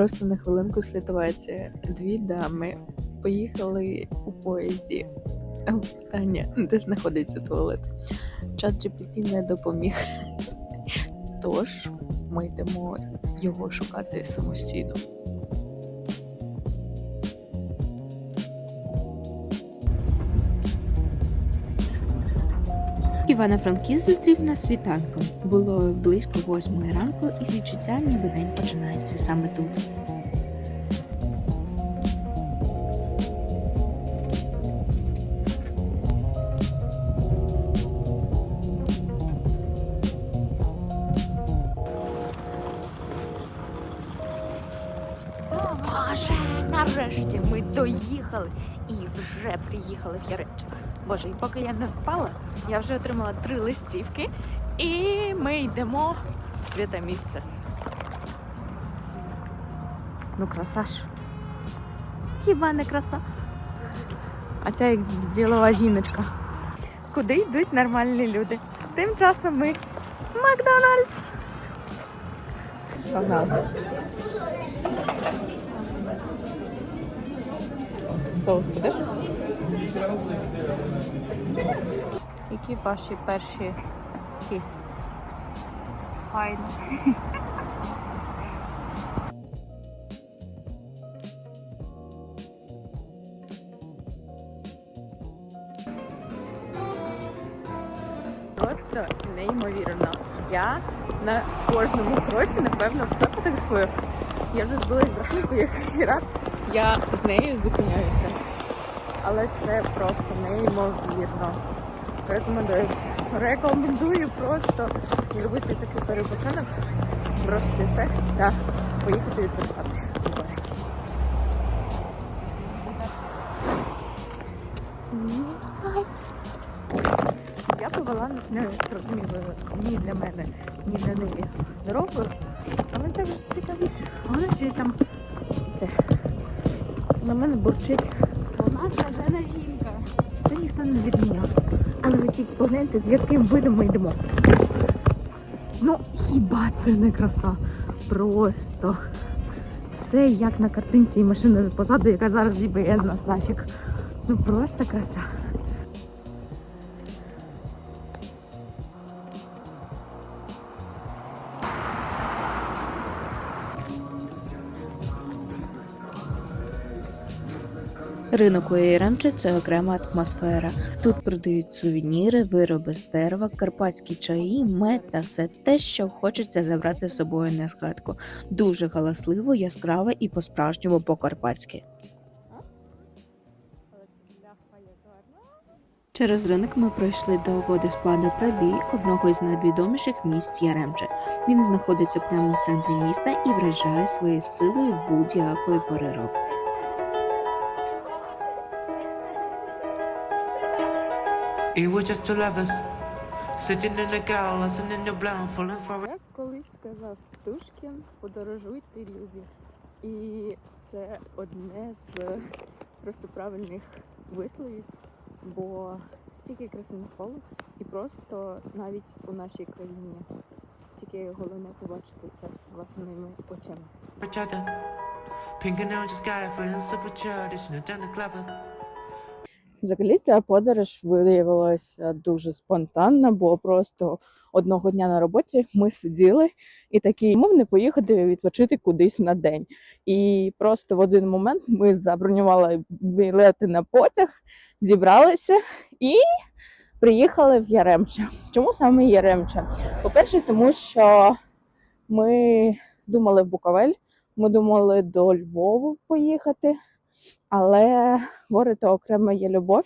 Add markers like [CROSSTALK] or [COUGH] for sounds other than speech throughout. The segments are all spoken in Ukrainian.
Просто на хвилинку ситуація. Дві дами поїхали у поїзді. Е, Питання, де знаходиться туалет. Чат GPT не допоміг. [LAUGHS] Тож ми йдемо його шукати самостійно. Івано-Франківськ зустрів нас світанком. Було близько восьмої ранку, і відчуття, ніби день починається саме тут. Боже, нарешті ми доїхали і вже приїхали в Яремче. Боже, і поки я не впала, я вже отримала три листівки, і ми йдемо в святе місце. Ну, краса ж. Хіба не краса? А ця як ділова жіночка. Куди йдуть нормальні люди? Тим часом ми Макдональдс. Погнали. Соус будеш? Які ваші перші ці? Файно. Просто неймовірно. Я на кожному кроці, напевно, все фотографую. Я вже збилась з рахунку, який раз я з нею зупиняюся. Але це просто неймовірно. Рекомендую. Рекомендую просто зробити такий перепочинок, бросити все та поїхати відпочивати. Я повела нас не зрозумілою ні для мене, ні для неї дорогою, але так же цікавіше. Вона ще й там це на мене бурчить. Вона скажена жінка. Це ніхто не відміняв. Погляньте, з яким видом ми йдемо. Ну, хіба це не краса? Просто все як на картинці і машина позаду, яка зараз зіб'є нас нафіг. Ну просто краса. Ринок у Яремче – це окрема атмосфера. Тут продають сувеніри, вироби з дерева, карпатські чаї, мед та все те, що хочеться забрати з собою на згадку. Дуже галасливо, яскраво і по-справжньому по-карпатськи. Через ринок ми пройшли до водоспаду Прабій, одного із найвідоміших місць Яремче. Він знаходиться прямо в центрі міста і вражає своєю силою будь-якої пори року. It was just two lovers sitting in a gal, listening to blind, falling for. Як колись сказав Птушкін, подорожуйте любі. І це одне з просто правильних висловів, бо стільки краси навколо, і просто навіть у нашій країні. Тільки головне побачити це власними очима. each other. Pink and sky, feeling super childish, no down the clever. Взагалі ця подорож виявилася дуже спонтанна, бо просто одного дня на роботі ми сиділи і такі мов не поїхати відпочити кудись на день. І просто в один момент ми забронювали білети на потяг, зібралися і приїхали в Яремче. Чому саме Яремче? По-перше, тому що ми думали в Буковель, ми думали до Львову поїхати, але гори то окрема є любов.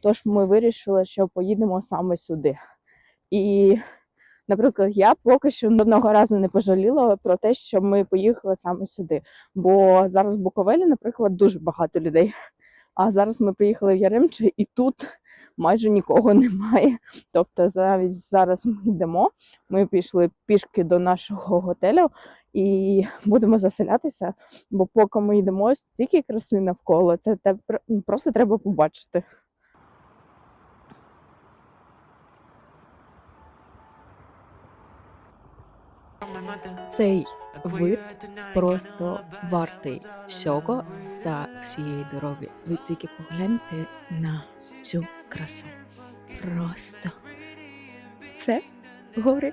Тож ми вирішили, що поїдемо саме сюди. І, наприклад, я поки що одного разу не пожаліла про те, що ми поїхали саме сюди. Бо зараз в Буковелі, наприклад, дуже багато людей. А зараз ми приїхали в Яремче, і тут майже нікого немає. Тобто, навіть зараз ми йдемо. Ми пішли пішки до нашого готелю і будемо заселятися. Бо поки ми йдемо, стільки краси навколо, це те пр- просто треба побачити. Цей вид просто вартий всього та всієї дороги. Ви тільки погляньте на цю красу. Просто це гори.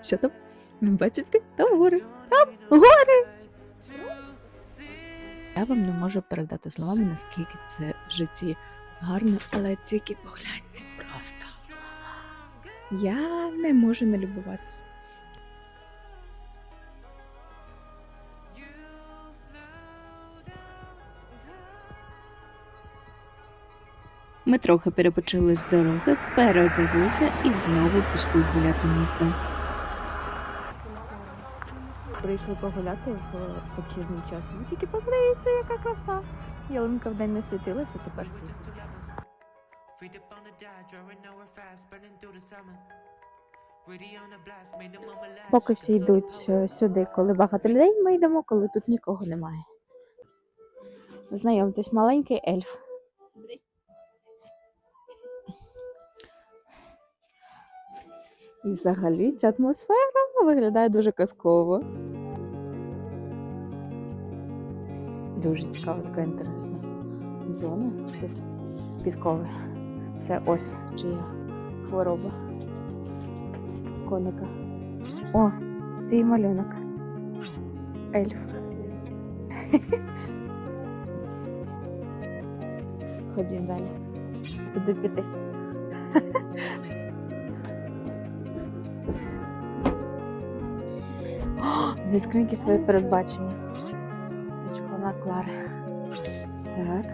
Що там? Ви бачите? Там гори. Там гори. Я вам не можу передати словами, наскільки це в житті гарно, але тільки погляньте просто. Я не можу не любуватися. Ми трохи перепочили з дороги, переодяглися і знову пішли гуляти містом. Прийшли погуляти в вечірній час. Ви тільки подивіться, яка краса. Ялинка вдень не світилася, тепер світиться. Поки всі йдуть е, сюди, коли багато людей, ми йдемо, коли тут нікого немає. Знайомтесь, маленький ельф. І взагалі ця атмосфера виглядає дуже казково. Дуже цікава така інтересна зона тут підкови. Це ось чия хвороба коника. О, твій малюнок. Ельф. [LAUGHS] Ходім далі. Туди піти. [GASPS] Зі скриньки свої передбачення. Чекана Так.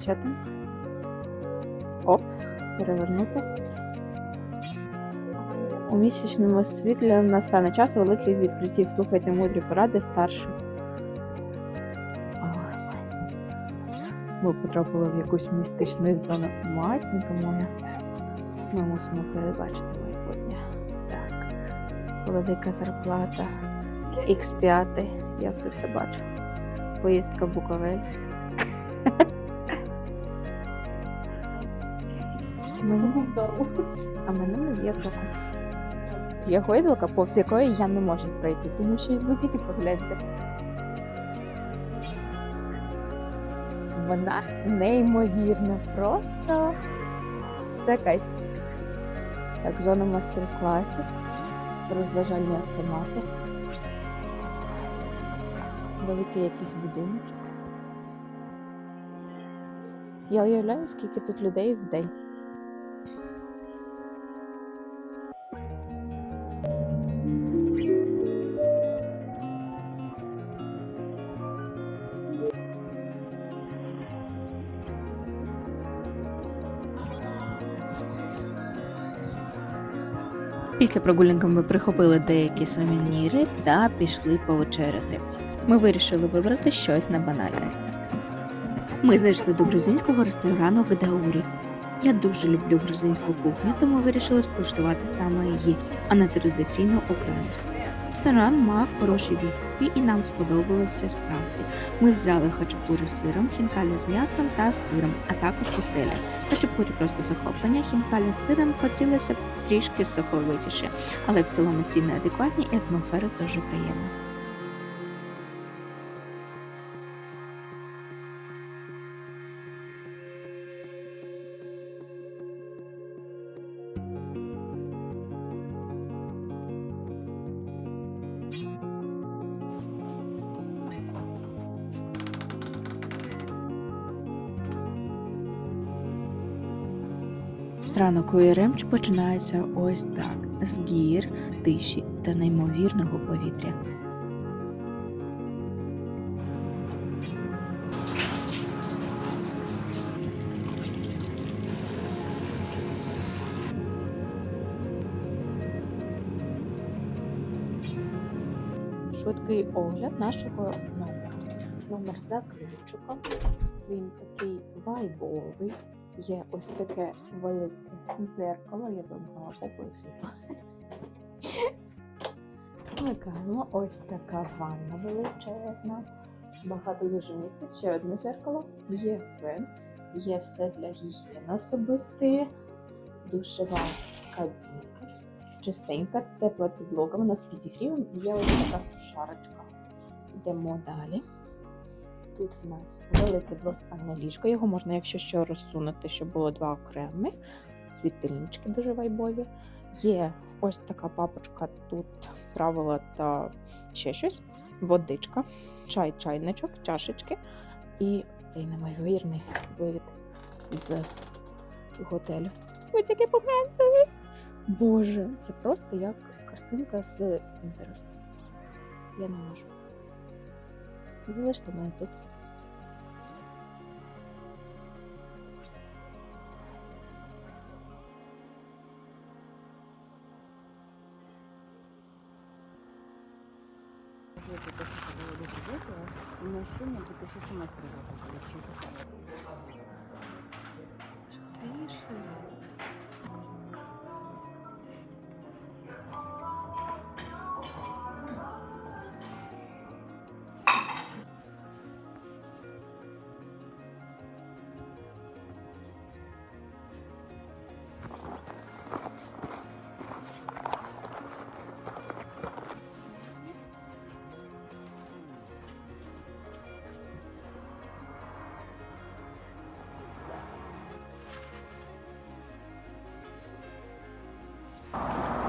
Що там? Оп, перевернути. У місячному світлі настане час великих відкриттів. Слухайте мудрі поради старших. Ми потрапили в якусь містичну зону. Матінка моя. Ми мусимо передбачити майбутнє. Так. Велика зарплата. X5. Я все це бачу. Поїздка в Буковель. [LAUGHS] Мені... А мене не б'є током. Є гойдалка, повз якої я не можу пройти, тому що ви тільки погляньте. Вона неймовірна, просто це кайф. Так, зона майстер-класів, розважальні автомати. Великий якийсь будиночок. Я уявляю, скільки тут людей в день. Після прогулянки ми прихопили деякі сувеніри та пішли повечеряти. Ми вирішили вибрати щось небанальне. Ми зайшли до грузинського ресторану Гдаурі. Я дуже люблю грузинську кухню, тому вирішили скуштувати саме її, а не традиційну українську. Ресторан мав хороші відгуки і нам сподобалося справді. Ми взяли хачапурі з сиром, хінкалі з м'ясом та сиром, а також коктейлі. Хачапурі просто захоплення, хінкалі з сиром хотілося б трішки соковитіше, але в цілому ціни адекватні і атмосфера дуже приємна. Ранок у Єремч починається ось так: з гір, тиші та неймовірного повітря. Швидкий огляд нашого номера. Номер за ключиком. Він такий вайбовий. Є ось таке велике дзеркало, я попу і світло. Вмикаємо ось така ванна величезна. Багато дуже місця, ще одне зеркало, є фен, є все для гігієни особистої, душева кабінка, чистенька, тепла підлога, вона з підігрівом є ось така сушарочка. Йдемо далі. Тут в нас велике двоспальне ліжко. Його можна, якщо що, розсунути, щоб було два окремих. Світильнички дуже вайбові. Є ось така папочка, тут правила та ще щось. Водичка, чай, чайничок, чашечки. І цей неймовірний вид з готелю. Ось які поглянцеві. Боже, це просто як картинка з Pinterest. Я не можу. Залиште мене тут. Мужчина 2017 року получился.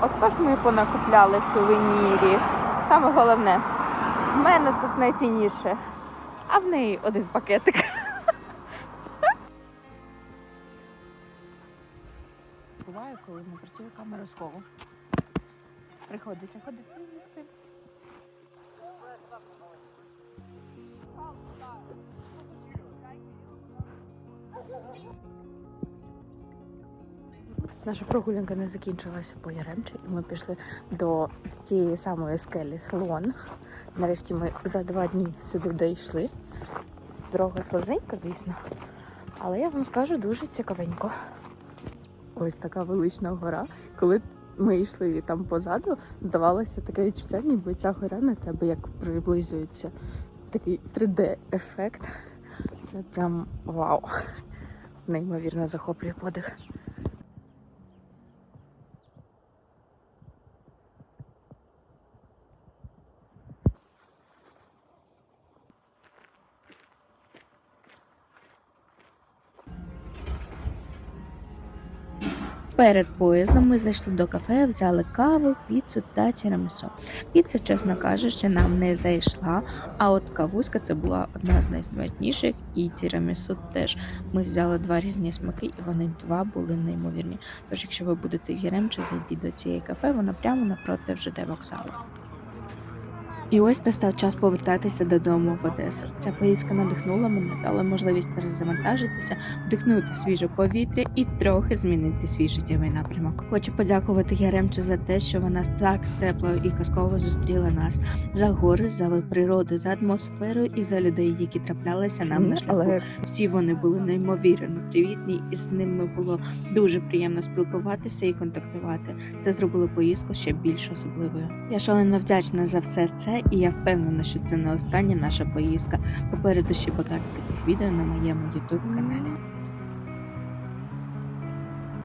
Отож ми понакупляли сувенірів. Саме головне, в мене тут найцінніше, а в неї один пакетик. Буває, коли не працює камера кого. Приходиться ходити з цим. Наша прогулянка не закінчилася по Яремчі, і ми пішли до тієї самої скелі Слон. Нарешті ми за два дні сюди дійшли. Дорога слизенька, звісно. Але я вам скажу дуже цікавенько. Ось така велична гора. Коли ми йшли там позаду, здавалося таке відчуття, ніби ця гора на тебе як приблизується. Такий 3D-ефект. Це прям вау. Неймовірно захоплює подих. Перед поїздом ми зайшли до кафе, взяли каву, піцу та тірамісу. Піца, чесно кажучи, нам не зайшла. А от кавуська це була одна з найсмачніших, і тірамісу теж. Ми взяли два різні смаки, і вони два були неймовірні. Тож, якщо ви будете в Яремчі, зайдіть до цієї кафе, вона прямо напроти ЖД вокзалу. І ось настав час повертатися додому в Одесу. Ця поїздка надихнула мене, дала можливість перезавантажитися, вдихнути свіже повітря і трохи змінити свій життєвий напрямок. Хочу подякувати Яремчу за те, що вона так тепло і казково зустріла нас за гори, за природу, за атмосферу і за людей, які траплялися нам на шляху. Всі вони були неймовірно привітні, і з ними було дуже приємно спілкуватися і контактувати. Це зробило поїздку ще більш особливою. Я шалено вдячна за все це, і я впевнена, що це не остання наша поїздка. Попереду ще багато таких відео на моєму youtube каналі.